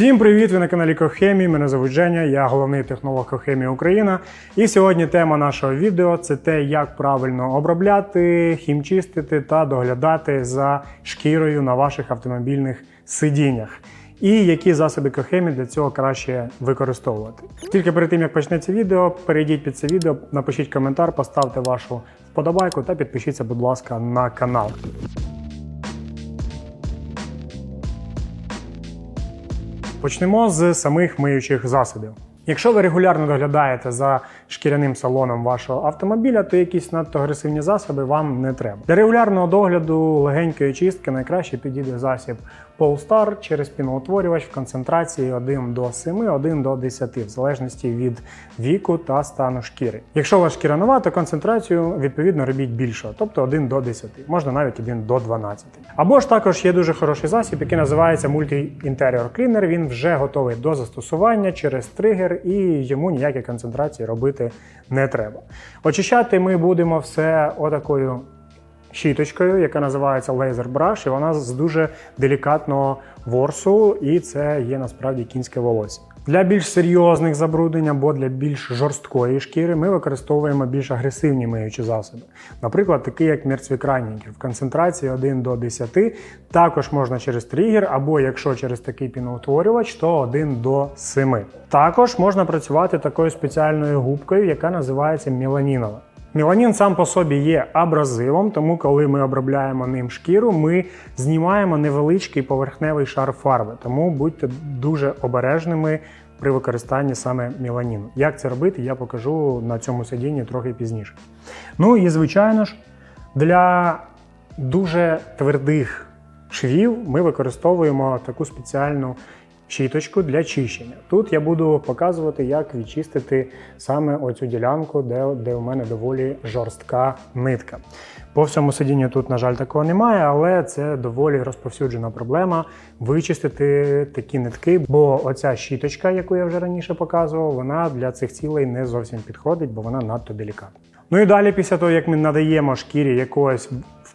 Всім привіт! Ви на каналі Кохемії. Мене звуть Женя, я головний технолог Кохемії Україна. І сьогодні тема нашого відео це те, як правильно обробляти, хімчистити та доглядати за шкірою на ваших автомобільних сидіннях. І які засоби Кохемії для цього краще використовувати. Тільки перед тим як почнеться відео, перейдіть під це відео, напишіть коментар, поставте вашу вподобайку та підпишіться, будь ласка, на канал. Почнемо з самих миючих засобів. Якщо ви регулярно доглядаєте за шкіряним салоном вашого автомобіля, то якісь надто агресивні засоби вам не треба. Для регулярного догляду легенької чистки найкраще підійде засіб Polestar через піноутворювач в концентрації 1 до 7, 1 до 10, в залежності від віку та стану шкіри. Якщо у вас шкіра нова, то концентрацію відповідно робіть більшого, тобто 1 до 10, можна навіть 1 до 12. Або ж також є дуже хороший засіб, який називається Multi Interior Cleaner. Він вже готовий до застосування через тригер, і йому ніякі концентрації робити не треба. Очищати ми будемо все отакою щіточкою, яка називається Laser Brush, і вона з дуже делікатного ворсу, і це є насправді кінське волосся. Для більш серйозних забруднень або для більш жорсткої шкіри ми використовуємо більш агресивні миючі засоби. Наприклад, такий як мерцвікраннікер в концентрації 1 до 10. Також можна через тригер, або якщо через такий піноутворювач, то 1 до 7. Також можна працювати такою спеціальною губкою, яка називається меланінова. Меланін сам по собі є абразивом, тому коли ми обробляємо ним шкіру, ми знімаємо невеличкий поверхневий шар фарби. Тому будьте дуже обережними при використанні саме меланіну. Як це робити, я покажу на цьому сидінні трохи пізніше. Ну і звичайно ж, для дуже твердих швів ми використовуємо таку спеціальну щіточку для чищення. Тут я буду показувати, як відчистити саме оцю ділянку, де, де у мене доволі жорстка нитка. По всьому сидінню тут, на жаль, такого немає, але це доволі розповсюджена проблема вичистити такі нитки, бо оця щіточка, яку я вже раніше показував, вона для цих цілей не зовсім підходить, бо вона надто делікатна. Ну і далі, після того, як ми надаємо шкірі якогось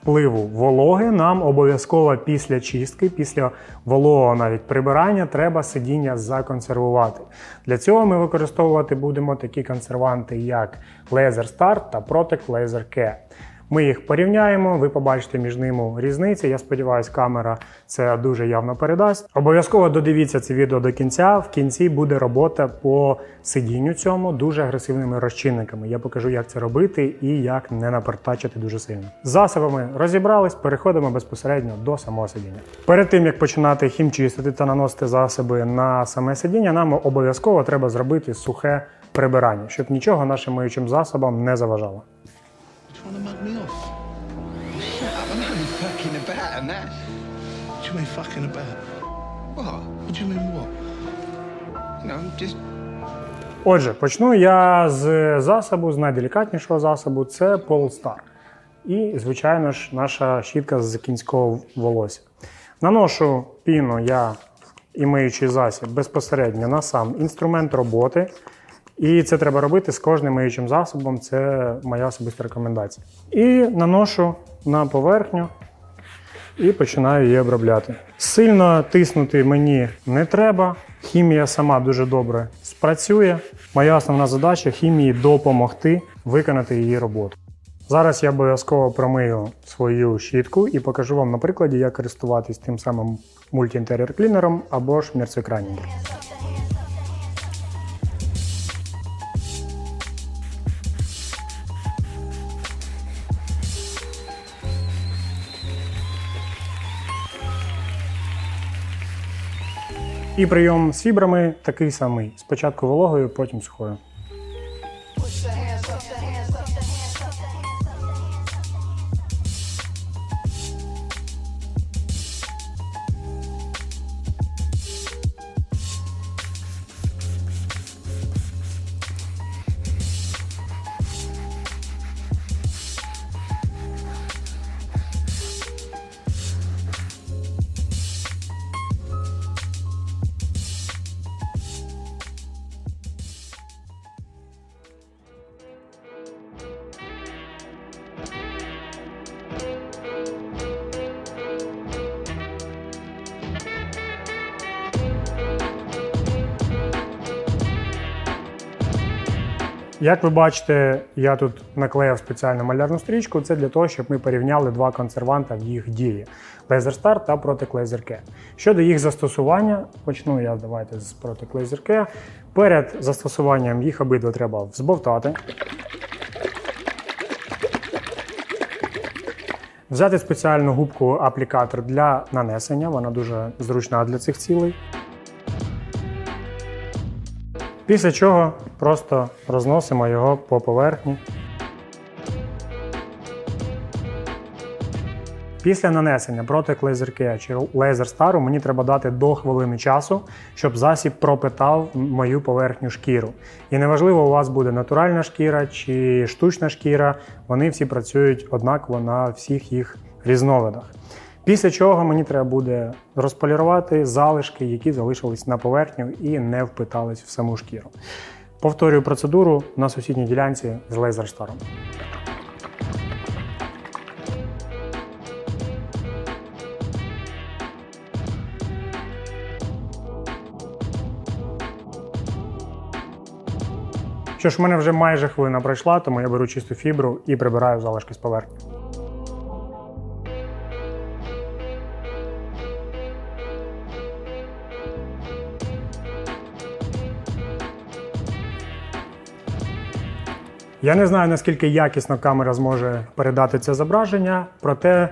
впливу вологи, нам обов'язково після чистки, після вологого навіть прибирання, треба сидіння законсервувати. Для цього ми використовувати будемо такі консерванти, як Laser Start та Protect Laser Care. Ми їх порівняємо, ви побачите між ними різниці. Я сподіваюся, камера це дуже явно передасть. Обов'язково додивіться це відео до кінця. В кінці буде робота по сидінню цьому дуже агресивними розчинниками. Я покажу, як це робити і як не напертачити дуже сильно. Засобами розібрались, переходимо безпосередньо до самого сидіння. Перед тим як починати хімчистити та наносити засоби на саме сидіння, нам обов'язково треба зробити сухе прибирання, щоб нічого нашим миючим засобам не заважало. Trying to mug me off. Shut up, I'm only fucking about and that. What do you mean fucking about? What? What do you mean what? No, I'm just... Отже, почну я з засобу, з найделікатнішого засобу це Polestar. І, звичайно ж, наша щітка з кінського волосся. Наношу піну я і миючий засіб безпосередньо на сам інструмент роботи. І це треба робити з кожним миючим засобом, це моя особиста рекомендація. І наношу на поверхню і починаю її обробляти. Сильно тиснути мені не треба. Хімія сама дуже добре спрацює. Моя основна задача хімії допомогти виконати її роботу. Зараз я обов'язково промию свою щітку і покажу вам на прикладі, як користуватись тим самим мультіінтер'єр клінером або ж мерцекранінгом. І прийом з фібрами такий самий. Спочатку вологою, потім сухою. Як ви бачите, я тут наклеїв спеціальну малярну стрічку. Це для того, щоб ми порівняли два консерванта в їх дії: Laser та Laser Care. Щодо їх застосування, почну я давайте з Laser Care. Перед застосуванням їх обидва треба взбовтати. Взяти спеціальну губку аплікатор для нанесення, вона дуже зручна для цих цілей. Після чого просто розносимо його по поверхні. Після нанесення Laser Care чи Star мені треба дати до хвилини часу, щоб засіб пропитав мою поверхню шкіру. І неважливо, у вас буде натуральна шкіра чи штучна шкіра, вони всі працюють однаково на всіх їх різновидах. Після чого мені треба буде розполірувати залишки, які залишились на поверхню і не впитались в саму шкіру. Повторюю процедуру на сусідній ділянці з лейзерстаром. Що ж, в мене вже майже хвилина пройшла, тому я беру чисту фібру і прибираю залишки з поверхні. Я не знаю, наскільки якісно камера зможе передати це зображення, проте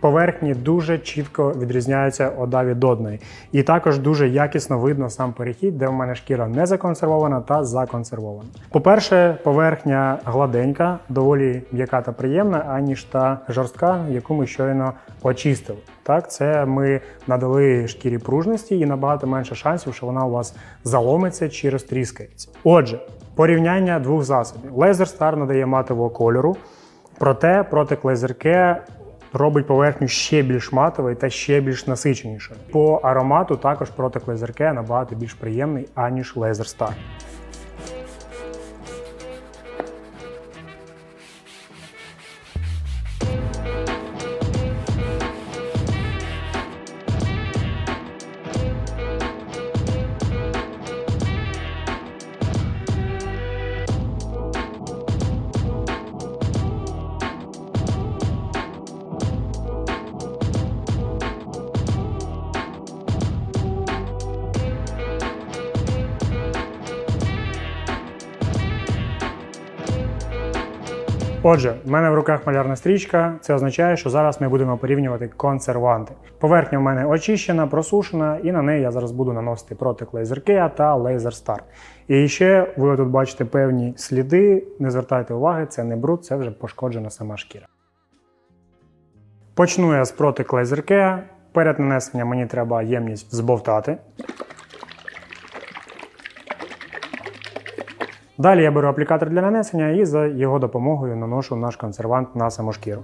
поверхні дуже чітко відрізняються одна від одної. І також дуже якісно видно сам перехід, де в мене шкіра не законсервована та законсервована. По-перше, поверхня гладенька, доволі м'яка та приємна, аніж та жорстка, яку ми щойно очистили. Так, це ми надали шкірі пружності і набагато менше шансів, що вона у вас заломиться чи розтріскається. Отже, порівняння двох засобів. лазер Star надає матового кольору, проте протик лазерке робить поверхню ще більш матовою та ще більш насиченішою. По аромату також протик лазерке набагато більш приємний, аніж Laser Star. Отже, в мене в руках малярна стрічка. Це означає, що зараз ми будемо порівнювати консерванти. Поверхня в мене очищена, просушена, і на неї я зараз буду наносити Laser Care та Star. І ще ви тут бачите певні сліди. Не звертайте уваги, це не бруд, це вже пошкоджена сама шкіра. Почну я з Laser Care. Перед нанесенням мені треба ємність збовтати. Далі я беру аплікатор для нанесення і за його допомогою наношу наш консервант на саму шкіру.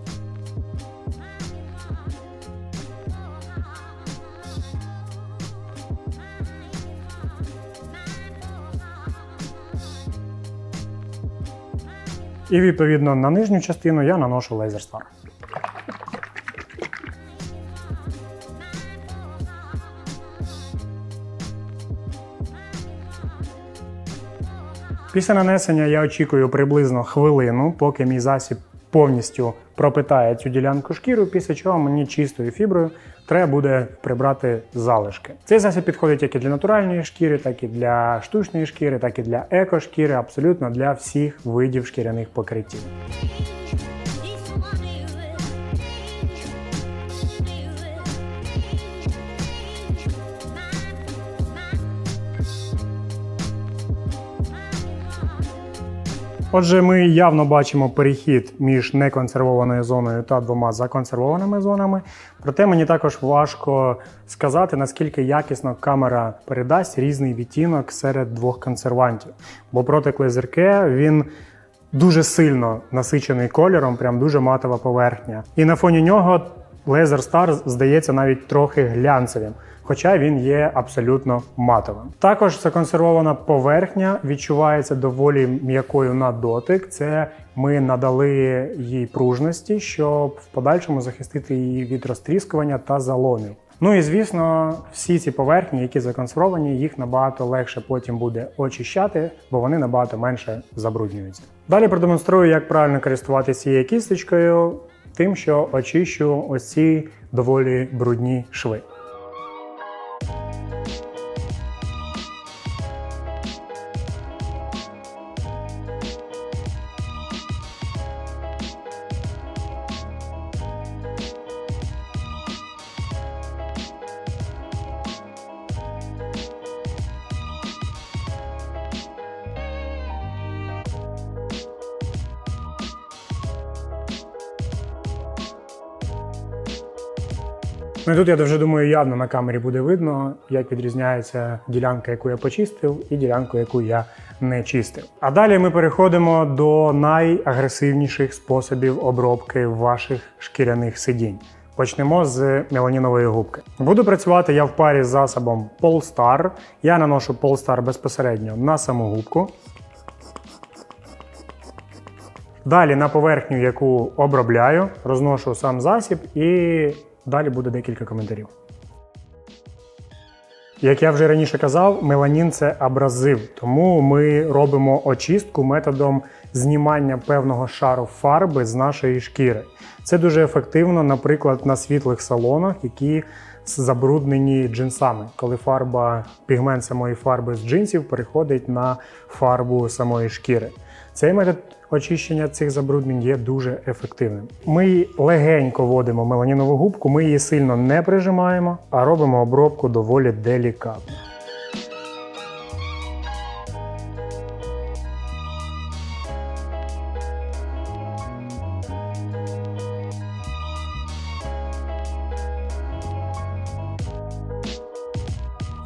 І відповідно на нижню частину я наношу Laser Після нанесення я очікую приблизно хвилину, поки мій засіб повністю пропитає цю ділянку шкіру, після чого мені чистою фіброю треба буде прибрати залишки. Цей засіб підходить як і для натуральної шкіри, так і для штучної шкіри, так і для екошкіри, абсолютно для всіх видів шкіряних покриттів. Отже, ми явно бачимо перехід між неконсервованою зоною та двома законсервованими зонами. Проте мені також важко сказати, наскільки якісно камера передасть різний відтінок серед двох консервантів. Бо Protec Laser він дуже сильно насичений кольором, прям дуже матова поверхня. І на фоні нього Laser Star здається навіть трохи глянцевим. Хоча він є абсолютно матовим. Також законсервована поверхня відчувається доволі м'якою на дотик. Це ми надали їй пружності, щоб в подальшому захистити її від розтріскування та заломів. Ну і звісно, всі ці поверхні, які законсервовані, їх набагато легше потім буде очищати, бо вони набагато менше забруднюються. Далі продемонструю, як правильно користуватися цією кісточкою, тим, що очищу ось ці доволі брудні шви. Ну тут я вже думаю, явно на камері буде видно, як відрізняється ділянка, яку я почистив, і ділянку, яку я не чистив. А далі ми переходимо до найагресивніших способів обробки ваших шкіряних сидінь. Почнемо з меланінової губки. Буду працювати я в парі з засобом Polestar. Я наношу Polestar безпосередньо на саму губку. Далі на поверхню, яку обробляю, розношу сам засіб і далі буде декілька коментарів. Як я вже раніше казав, меланін це абразив, тому ми робимо очистку методом знімання певного шару фарби з нашої шкіри. Це дуже ефективно, наприклад, на світлих салонах, які забруднені джинсами, коли фарба, пігмент самої фарби з джинсів переходить на фарбу самої шкіри. Цей метод очищення цих забруднень є дуже ефективним. Ми легенько вводимо меланінову губку, ми її сильно не прижимаємо, а робимо обробку доволі делікатно.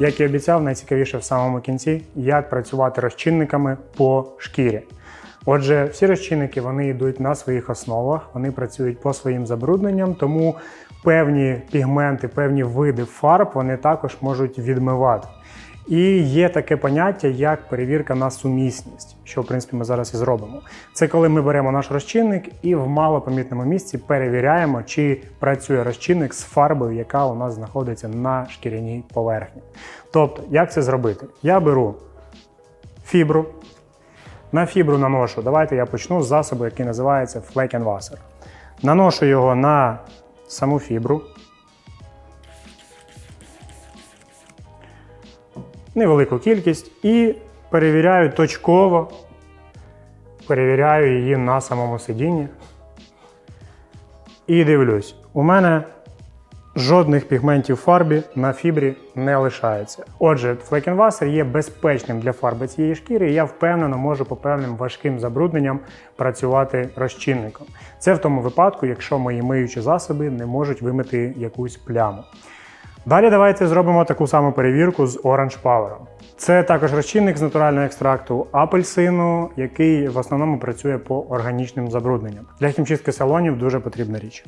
Як і обіцяв, найцікавіше в самому кінці, як працювати розчинниками по шкірі. Отже, всі розчинники вони йдуть на своїх основах, вони працюють по своїм забрудненням, тому певні пігменти, певні види фарб вони також можуть відмивати. І є таке поняття, як перевірка на сумісність, що в принципі ми зараз і зробимо. Це коли ми беремо наш розчинник і в малопомітному місці перевіряємо, чи працює розчинник з фарбою, яка у нас знаходиться на шкіряній поверхні. Тобто, як це зробити? Я беру фібру. На фібру наношу. Давайте я почну з засобу, який називається Fleckenwasser. Наношу його на саму фібру. Невелику кількість і перевіряю точково, перевіряю її на самому сидінні. І дивлюсь, у мене жодних пігментів фарбі на фібрі не лишається. Отже, флекенвасер є безпечним для фарби цієї шкіри, і я впевнено можу по певним важким забрудненням працювати розчинником. Це в тому випадку, якщо мої миючі засоби не можуть вимити якусь пляму. Далі давайте зробимо таку саму перевірку з Orange Power. Це також розчинник з натурального екстракту апельсину, який в основному працює по органічним забрудненням. Для хімчистки салонів дуже потрібна річ.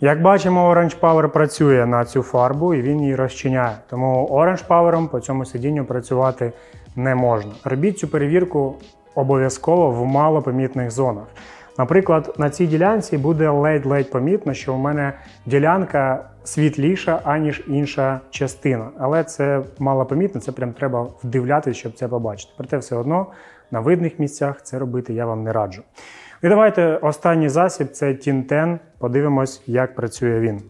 Як бачимо, Orange Power працює на цю фарбу і він її розчиняє. Тому Orange Power по цьому сидінню працювати не можна. Робіть цю перевірку обов'язково в малопомітних зонах. Наприклад, на цій ділянці буде ледь-ледь помітно, що у мене ділянка світліша, аніж інша частина. Але це малопомітно, це прям треба вдивлятися, щоб це побачити. Проте все одно на видних місцях це робити я вам не раджу. І давайте останній засіб це Тінтен. Подивимось, як працює він.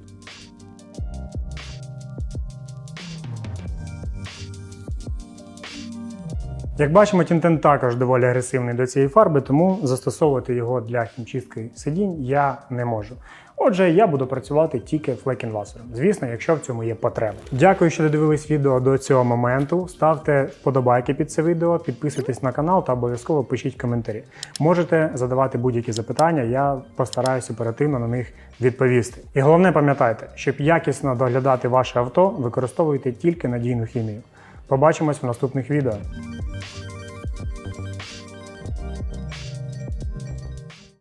Як бачимо, Тінтен також доволі агресивний до цієї фарби, тому застосовувати його для хімчистки сидінь я не можу. Отже, я буду працювати тільки флекінвасером. Звісно, якщо в цьому є потреба. Дякую, що додивились відео до цього моменту. Ставте вподобайки під це відео, підписуйтесь на канал та обов'язково пишіть коментарі. Можете задавати будь-які запитання, я постараюсь оперативно на них відповісти. І головне пам'ятайте, щоб якісно доглядати ваше авто, використовуйте тільки надійну хімію. Побачимось в наступних відео.